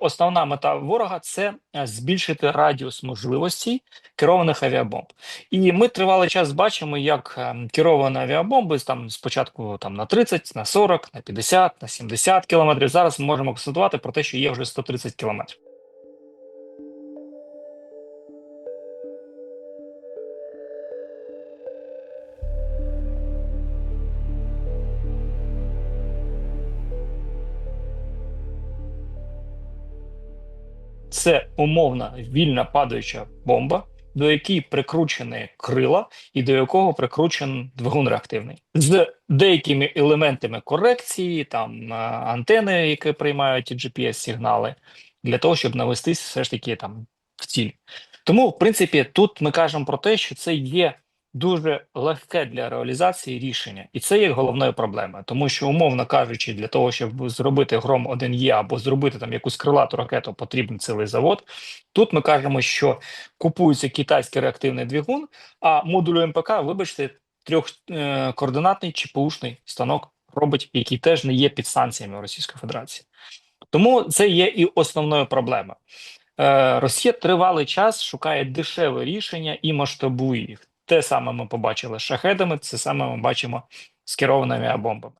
Основна мета ворога це е, збільшити радіус можливостей керованих авіабомб. І ми тривалий час бачимо, як е, керовані авіабомби там спочатку там на 30, на 40, на 50, на 70 кілометрів. Зараз ми можемо констатувати про те, що є вже 130 кілометрів. Це умовна вільна падаюча бомба, до якої прикручені крила, і до якого прикручений двигун реактивний з деякими елементами корекції, там е, антени, які приймають gps сигнали для того, щоб навестись все ж таки там в ціль. Тому, в принципі, тут ми кажемо про те, що це є дуже легке для реалізації рішення, і це є головною проблемою, тому що, умовно кажучи, для того, щоб зробити гром 1 є або зробити там якусь крилату ракету, потрібен цілий завод. Тут ми кажемо, що купується китайський реактивний двигун, а модулю МПК, вибачте, трьохкоординатний ЧПУшний станок робить, який теж не є підстанціями Російської Федерації. Тому це є і основною проблемою. Е, Росія тривалий час шукає дешеве рішення і масштабує їх. Те саме ми побачили з шахедами, це саме ми бачимо з керованими авіабомбами.